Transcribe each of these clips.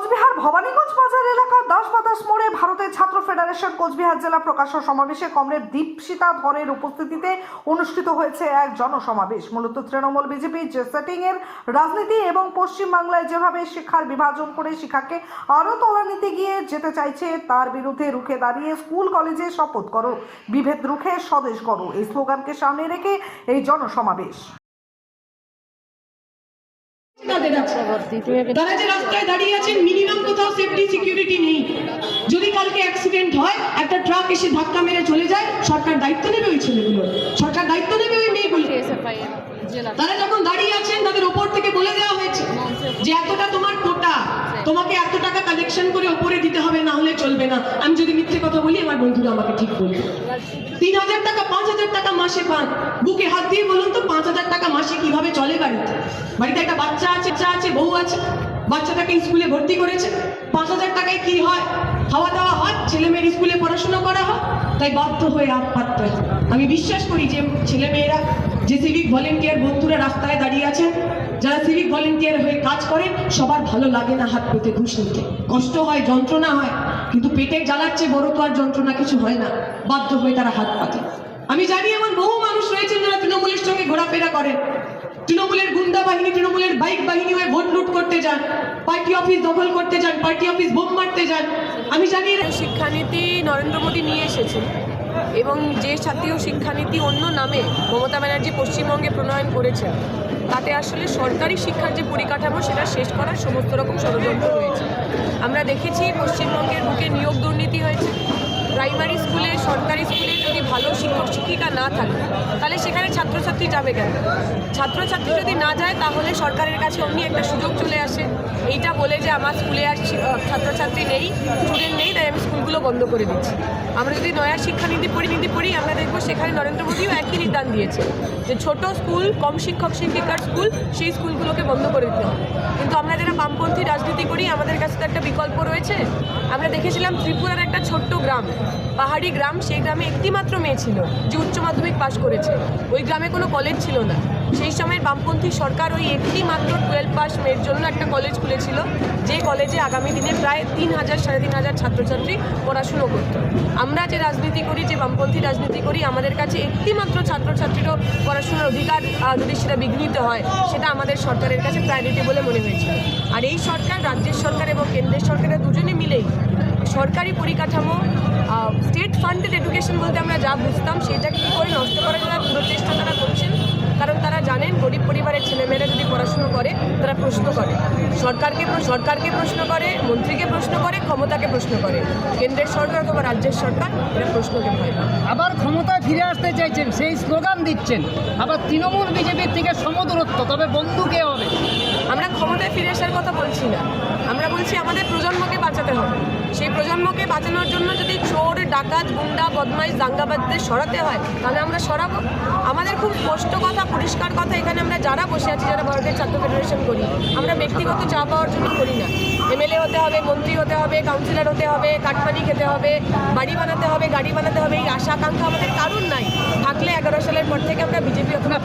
কোচবিহার ভবানীগঞ্জ বাজার এলাকার দাস বাতাস মোড়ে ভারতের ছাত্র ফেডারেশন কোচবিহার জেলা প্রকাশন সমাবেশে কমরেড দীপশিতা ধরের উপস্থিতিতে অনুষ্ঠিত হয়েছে এক জনসমাবেশ। মূলত তৃণমূল বিজেপির যে সেটিং এর রাজনীতি এবং পশ্চিমবাংলায় যেভাবে শিক্ষার বিভাজন করে শিক্ষাকে আরও তলানিতে গিয়ে যেতে চাইছে, তার বিরুদ্ধে রুখে দাঁড়িয়ে স্কুল, কলেজে শপথ করো। বিভেদ রুখে স্বদেশ করো এই স্লোগানকে সামনে রেখে এই জনসমাবেশ। তাদের আছে তারা যে রাস্তায় দাঁড়িয়ে আছেন মিনিমাম কোথাও সেফটি সিকিউরিটি নেই। যদি কালকে অ্যাক্সিডেন্ট হয় একটা ট্রাক এসে ধাক্কা মেরে চলে যায় সরকার দায়িত্ব নেবে ওই ছেলেগুলোর। সরকার দায়িত্ব নেবে ওই মেয়েগুলো তারা যখন দাঁড়িয়ে আছেন তাদের ওপর থেকে বলে দেওয়া হয়েছে যে এতটা তোমার কোটা। তোমাকে এত টাকা কালেকশন করে ওপরে দিতে হবে না হলে চলবে না। আমি যদি মিথ্যে কথা বলি আমার বন্ধুরা আমাকে ঠিক বলবে। তিন হাজার টাকা, পাঁচ হাজার টাকা মাসে পান। বুকে হাত দিয়ে বলুন তো, পাঁচ হাজার টাকা মাসে কীভাবে চলে বাড়িতে? বাড়িতে একটা বাচ্চা আছে চা আছে, বউ আছে। বাচ্চাটাকে স্কুলে ভর্তি করেছে। পাঁচ হাজার টাকায় কি হয়? খাওয়া দাওয়া হয়, ছেলে মেয়ের স্কুলে পড়াশোনা করা হয়, তাই বাধ্য হয়ে হাত পাততে আমি বিশ্বাস করি যে ছেলে মেয়েরা, যে সিভিক ভলেন্টিয়ার বন্ধুরা রাস্তায় দাঁড়িয়ে আছেন, যারা সিভিক ভলেন্টিয়ার হয়ে কাজ করেন, সবার ভালো লাগে না হাত পেতে, ঘুষ নিতে। কষ্ট হয়, যন্ত্রণা হয়। কিন্তু পেটে জ্বালাচ্ছে বড় তো আর যন্ত্রণা কিছু হয় না। বাধ্য হয়ে তারা হাত পাতে। আমি জানি এমন বহু মানুষ রয়েছেন যারা তৃণমূলের সঙ্গে ঘোরাফেরা করেন। তৃণমূলের গুন্ডা বাহিনী, তৃণমূলের বাইক বাহিনী হয়ে ভোট লুট করতে যান, পার্টি অফিস দখল করতে যান, পার্টি অফিস বোম মারতে যান। আমি জানি শিক্ষানীতি নরেন্দ্র মোদী নিয়ে এসেছেন এবং যে জাতীয় শিক্ষানীতি অন্য নামে মমতা ব্যানার্জি পশ্চিমবঙ্গে প্রণয়ন করেছেন, তাতে আসলে সরকারি শিক্ষার যে পরিকাঠামো, সেটা শেষ করার সমস্ত রকম ষড়যন্ত্র রয়েছে। আমরা দেখেছি পশ্চিমবঙ্গের বুকে নিয়োগ দুর্নীতি হয়েছে। প্রাইমারি স্কুলে, সরকারি স্কুলে যদি ভালো শিক্ষক, শিক্ষিকা না থাকে, তাহলে সেখানে ছাত্রছাত্রী যাবে কেন? ছাত্রছাত্রী যদি না যায়, তাহলে সরকারের কাছে অমনি একটা সুযোগ চলে আসে। এইটা বলে যে আমার স্কুলে আর ছাত্রছাত্রী নেই, স্টুডেন্ট নেই, তাই আমি স্কুলগুলো বন্ধ করে দিচ্ছি। আমরা যদি নয়া শিক্ষানীতি পড়ি আমরা দেখব সেখানে নরেন্দ্র মোদীও একই নির্দান দিয়েছে যে ছোট স্কুল, কম শিক্ষক, শিক্ষিকার স্কুল, সেই স্কুলগুলোকে বন্ধ করে দিতে হবে। কিন্তু আমরা যারা বামপন্থী রাজনীতি করি, আমাদের কাছে তো একটা বিকল্প রয়েছে। আমরা দেখেছিলাম ত্রিপুরার একটা ছোট্ট গ্রাম, পাহাড়ি গ্রাম, সেই গ্রামে একটিমাত্র মেয়ে ছিল, যে উচ্চ মাধ্যমিক পাশ করেছে। ওই গ্রামে কোনো কলেজ ছিল না। সেই সময় বামপন্থী সরকার ওই একটি মাত্র টুয়েলভ পাস মেয়ের জন্য একটা কলেজ খুলেছিল, যে কলেজে আগামী দিনে প্রায় তিন হাজার, সাড়ে তিন হাজার ছাত্রছাত্রী পড়াশুনো করত। আমরা যে রাজনীতি করি, যে বামপন্থী রাজনীতি করি, আমাদের কাছে একটি মাত্র ছাত্রছাত্রীরও পড়াশোনার অধিকার যদি সেটা বিঘ্নিত হয়, সেটা আমাদের সরকারের কাছে প্রায়োরিটি বলে মনে হয়েছিল আর এই সরকার, রাজ্যের সরকার এবং কেন্দ্রের সরকারের দুজনে মিলেই সরকারি পরিকাঠামো স্টেট ফান্ডেড এডুকেশন বলতে আমরা যা বুঝতাম, সেটাকে কী করে নষ্ট করার জন্য পুরো চেষ্টা তারা করছেন কারণ তারা জানেন গরিব পরিবারের ছেলেমেয়েরা যদি পড়াশুনো করে তারা প্রশ্ন করে। সরকারকে সরকারকে প্রশ্ন করে মন্ত্রীকে প্রশ্ন করে ক্ষমতাকে প্রশ্ন করে। কেন্দ্রের সরকার অথবা রাজ্যের সরকার এরা প্রশ্নকে ভয় আবার ক্ষমতায় ফিরে আসতে চাইছেন সেই স্লোগান দিচ্ছেন। আবার তৃণমূল বিজেপির থেকে সমদূরত্ব তবে বন্ধু কে হবে? আমরা ক্ষমতায় ফিরে আসার কথা বলছি না। আমরা বলছি আমাদের প্রজন্মকে বাঁচাতে হবে। সেই প্রজন্মকে বাঁচানোর জন্য যদি চোর ডাকাত, গুন্ডা, বদমাইশ দাঙ্গাবাদদের সরাতে হয়। তাহলে আমরা সরাবো? আমাদের খুব স্পষ্ট কথা, পরিষ্কার কথা এখানে আমরা যারা বসে আছি, যারা ভারতের ছাত্র ফেডারেশন করি, আমরা ব্যক্তিগত চা পাওয়ার জন্য করি না। এমএলএ হতে হবে মন্ত্রী হতে হবে কাউন্সিলর হতে হবে কাটমানি খেতে হবে বাড়ি বানাতে হবে গাড়ি বানাতে হবে এই আশা আকাঙ্ক্ষা আমাদের কারণ নাই। থাকলে এগারো সালের পর থেকে আমরা বিজেপি অথবা।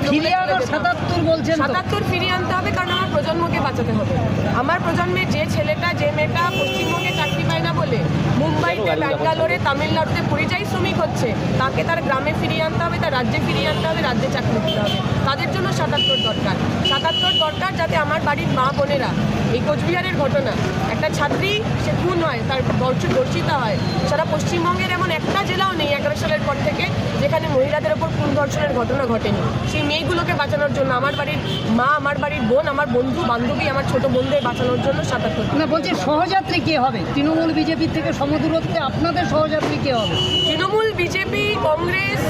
সাতাত্তর বলছেন সাতাত্তর ফিরিয়ে আনতে হবে কারণ আমার প্রজন্মকে বাঁচাতে হবে। আমার প্রজন্মে যে ছেলেটা যে মেয়েটা পশ্চিমবঙ্গে চাকরি পায় না বলে মুম্বাইতে ব্যাঙ্গালোরে তামিলনাড়ুতে পরিযায়ী শ্রমিক হচ্ছে তাকে তার গ্রামে ফিরিয়ে আনতে হবে তার রাজ্যে ফিরিয়ে আনতে হবে রাজ্যে চাকরি দিতে হবে। তাদের জন্য সাতাত্তর দরকার। সাতাত্তর দরকার যাতে আমার বাড়ির মা বোনেরা এই কোচবিহারের ঘটনা একটা ছাত্রী সে খুন হয় তার দর্শন দর্শিতা হয়। সারা পশ্চিমবঙ্গের এমন একটা জেলাও নেই এগারো সালের পর থেকে যেখানে মহিলাদের ওপর খুন ধর্ষণের ঘটনা ঘটেনি। সেই মেয়েগুলোকে বাঁচানোর জন্য আমার বাড়ির মা আমার বাড়ির বোন আমার বন্ধু বান্ধবী আমার ছোট বোনদের বাঁচানোর জন্য সাতাত্তর না বলছি সহযাত্রী কে হবে? তৃণমূল বিজেপির থেকে সমদূরত্বে আপনাদের সহযাত্রী কে হবে? তৃণমূল বিজেপি কংগ্রেস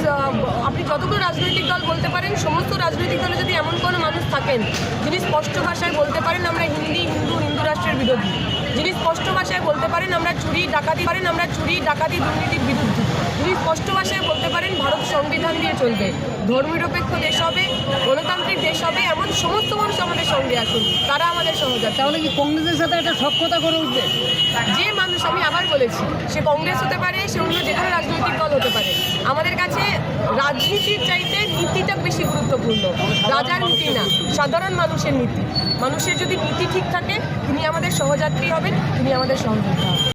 আপনি যতগুলো রাজনৈতিক দল বলতে পারেন সমস্ত রাজনৈতিক দলে যদি এমন কোনো মানুষ থাকেন যিনি স্পষ্ট ভাষায় বলতে পারেন আমরা হিন্দি হিন্দু হিন্দু রাষ্ট্রের বিরোধী। যিনি স্পষ্ট ভাষায় বলতে পারেন, আমরা চুরি, ডাকাতি পারেন, আমরা চুরি, ডাকাতি, দুর্নীতির বিরুদ্ধে। যিনি স্পষ্ট ভাষায় বলতে পারেন, ভারত সংবিধান দিয়ে চলবে। ধর্মনিরপেক্ষ দেশ হবে গণতান্ত্রিক দেশ হবে এমন সমস্ত মানুষ আমাদের সঙ্গে আসুন। তারা আমাদের সহযোগিতা তাহলে কি কংগ্রেসের সাথে একটা সক্ষতা করে উঠবে? যে মানুষ আমি আবার বলেছি সে কংগ্রেস হতে পারে সে অন্য যে কোনো রাজনৈতিক দল হতে পারে। আমাদের কাছে রাজনীতির চাইতে নীতিটা বেশি গুরুত্বপূর্ণ। রাজার নীতি না সাধারণ মানুষের নীতি। মানুষের যদি নীতি ঠিক থাকে তিনি আমাদের সহযাত্রী হবেন তিনি আমাদের সহযোগিতা হবেন।